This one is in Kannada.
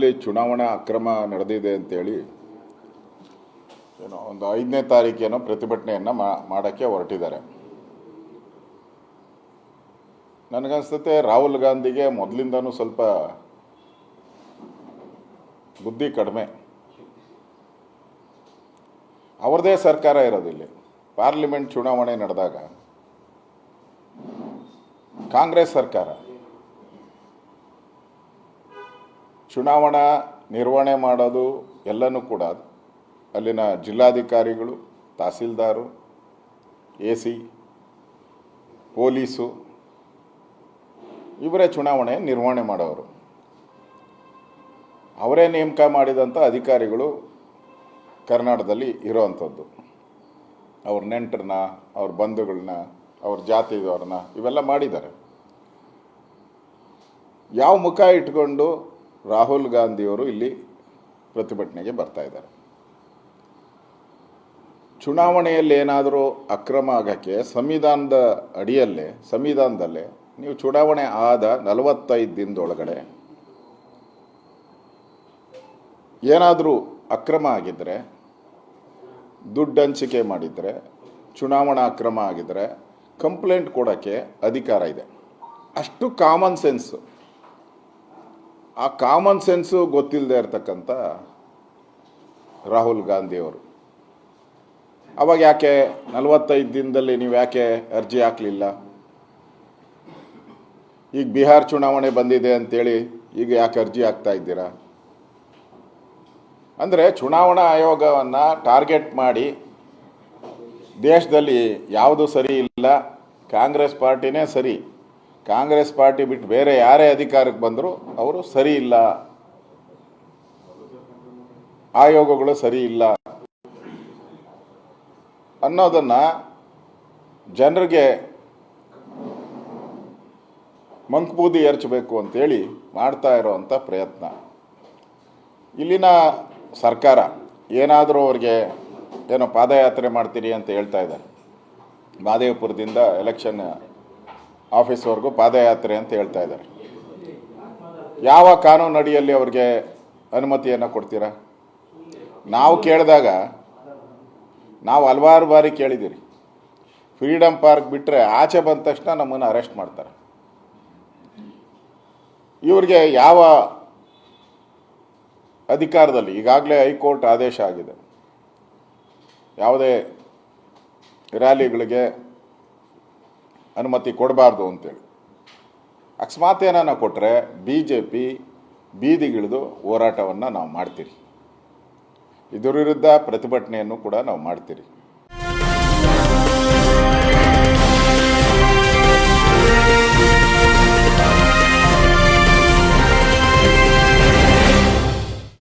ಇಲ್ಲಿ ಚುನಾವಣಾ ಅಕ್ರಮ ನಡೆದಿದೆ ಅಂತೇಳಿ ಏನೋ ಒಂದು ಐದನೇ ತಾರೀಕೇನೋ ಪ್ರತಿಭಟನೆಯನ್ನು ಮಾಡೋಕ್ಕೆ ಹೊರಟಿದ್ದಾರೆ. ನನಗನ್ಸುತ್ತೆ ರಾಹುಲ್ ಗಾಂಧಿಗೆ ಮೊದಲಿಂದನೂ ಸ್ವಲ್ಪ ಬುದ್ಧಿ ಕಡಿಮೆ. ಅವ್ರದೇ ಸರ್ಕಾರ ಇರೋದಿಲ್ಲ. ಪಾರ್ಲಿಮೆಂಟ್ ಚುನಾವಣೆ ನಡೆದಾಗ ಕಾಂಗ್ರೆಸ್ ಸರ್ಕಾರ ಚುನಾವಣಾ ನಿರ್ವಹಣೆ ಮಾಡೋದು ಎಲ್ಲನೂ ಕೂಡ ಅಲ್ಲಿನ ಜಿಲ್ಲಾಧಿಕಾರಿಗಳು, ತಹಸೀಲ್ದಾರು, ಎ ಸಿ, ಪೊಲೀಸು, ಇವರೇ ಚುನಾವಣೆ ನಿರ್ವಹಣೆ ಮಾಡೋರು. ಅವರೇ ನೇಮಕ ಮಾಡಿದಂಥ ಅಧಿಕಾರಿಗಳು ಕರ್ನಾಟಕದಲ್ಲಿ ಇರೋವಂಥದ್ದು. ಅವ್ರ ನೆಂಟರನ್ನ, ಅವ್ರ ಬಂಧುಗಳನ್ನ ಅವ್ರ ಜಾತಿದವ್ರನ್ನ ಇವೆಲ್ಲ ಮಾಡಿದ್ದಾರೆ. ಯಾವ ಮುಖ ಇಟ್ಕೊಂಡು ರಾಹುಲ್ ಗಾಂಧಿಯವರು ಇಲ್ಲಿ ಪ್ರತಿಭಟನೆಗೆ ಬರ್ತಾ ಇದ್ದಾರೆ. ಚುನಾವಣೆಯಲ್ಲಿ ಏನಾದರೂ ಅಕ್ರಮ ಆಗೋಕ್ಕೆ ಸಂವಿಧಾನದ ಅಡಿಯಲ್ಲೇ, ಸಂವಿಧಾನದಲ್ಲೇ ನೀವು ಚುನಾವಣೆ ಆದ ನಲವತ್ತೈದು ದಿನದೊಳಗಡೆ ಏನಾದರೂ ಅಕ್ರಮ ಆಗಿದ್ದರೆ ದುಡ್ಡು ಹಂಚಿಕೆ ಮಾಡಿದರೆ, ಚುನಾವಣಾ ಅಕ್ರಮ ಆಗಿದ್ದರೆ ಕಂಪ್ಲೇಂಟ್ ಕೊಡೋಕ್ಕೆ ಅಧಿಕಾರ ಇದೆ. ಅಷ್ಟು ಕಾಮನ್ ಸೆನ್ಸು ಆ ಕಾಮನ್ ಸೆನ್ಸು ಗೊತ್ತಿಲ್ಲದೆ ಇರ್ತಕ್ಕಂಥ ರಾಹುಲ್ ಗಾಂಧಿಯವರು ಅವಾಗ ಯಾಕೆ ನಲವತ್ತೈದು ದಿನದಲ್ಲಿ ನೀವು ಯಾಕೆ ಅರ್ಜಿ ಹಾಕಲಿಲ್ಲ? ಈಗ ಬಿಹಾರ್ ಚುನಾವಣೆ ಬಂದಿದೆ ಅಂತೇಳಿ ಈಗ ಯಾಕೆ ಅರ್ಜಿ ಹಾಕ್ತಾ ಇದ್ದೀರಾ? ಅಂದರೆ ಚುನಾವಣಾ ಆಯೋಗವನ್ನು ಟಾರ್ಗೆಟ್ ಮಾಡಿ ದೇಶದಲ್ಲಿ ಯಾವುದು ಸರಿ ಇಲ್ಲ, ಕಾಂಗ್ರೆಸ್ ಪಾರ್ಟಿನೇ ಸರಿ ಕಾಂಗ್ರೆಸ್ ಪಾರ್ಟಿ ಬಿಟ್ಟು ಬೇರೆ ಯಾರೇ ಅಧಿಕಾರಕ್ಕೆ ಬಂದರೂ ಅವರು ಸರಿ ಇಲ್ಲ. ಆಯೋಗಗಳು ಸರಿ ಇಲ್ಲ. ಅನ್ನೋದನ್ನು ಜನರಿಗೆ ಮಂಕ್ಬೂದಿ ಎರಚಬೇಕು ಅಂತೇಳಿ ಮಾಡ್ತಾ ಇರೋವಂಥ ಪ್ರಯತ್ನ. ಇಲ್ಲಿನ ಸರ್ಕಾರ ಏನಾದರೂ ಅವ್ರಿಗೆ ಏನೋ ಪಾದಯಾತ್ರೆ ಮಾಡ್ತೀರಿ ಅಂತ ಹೇಳ್ತಾ ಇದ್ದಾರೆ. ಮಾದೇವಪುರದಿಂದ ಎಲೆಕ್ಷನ್ ಆಫೀಸ್ವರೆಗೂ ಪಾದಯಾತ್ರೆ ಅಂತ ಹೇಳ್ತಾ ಇದ್ದಾರೆ. ಯಾವ ಕಾನೂನು ಅಡಿಯಲ್ಲಿ ಅವ್ರಿಗೆ ಅನುಮತಿಯನ್ನು ಕೊಡ್ತೀರಾ? ನಾವು ಕೇಳಿದಾಗ, ನಾವು ಹಲವಾರು ಬಾರಿ ಕೇಳಿದ್ದೀರಿ. ಫ್ರೀಡಮ್ ಪಾರ್ಕ್ ಬಿಟ್ಟರೆ ಆಚೆ ಬಂದ ತಕ್ಷಣ ನಮ್ಮನ್ನು ಅರೆಸ್ಟ್ ಮಾಡ್ತಾರೆ. ಇವ್ರಿಗೆ ಯಾವ ಅಧಿಕಾರದಲ್ಲಿ, ಈಗಾಗಲೇ ಹೈಕೋರ್ಟ್ ಆದೇಶ ಆಗಿದೆ. ಯಾವುದೇ ರ್ಯಾಲಿಗಳಿಗೆ ಅನುಮತಿ ಕೊಡಬಾರ್ದು ಅಂತೇಳಿ. ಅಕಸ್ಮಾತ್ ಏನಾನ ಕೊಟ್ಟರೆ ಬಿ ಜೆ ಪಿ ಬೀದಿಗಿಳಿದು ಹೋರಾಟವನ್ನು ನಾವು ಮಾಡ್ತೀರಿ. ಇದರ ವಿರುದ್ಧ ಪ್ರತಿಭಟನೆಯನ್ನು ಕೂಡ ನಾವು ಮಾಡ್ತೀರಿ.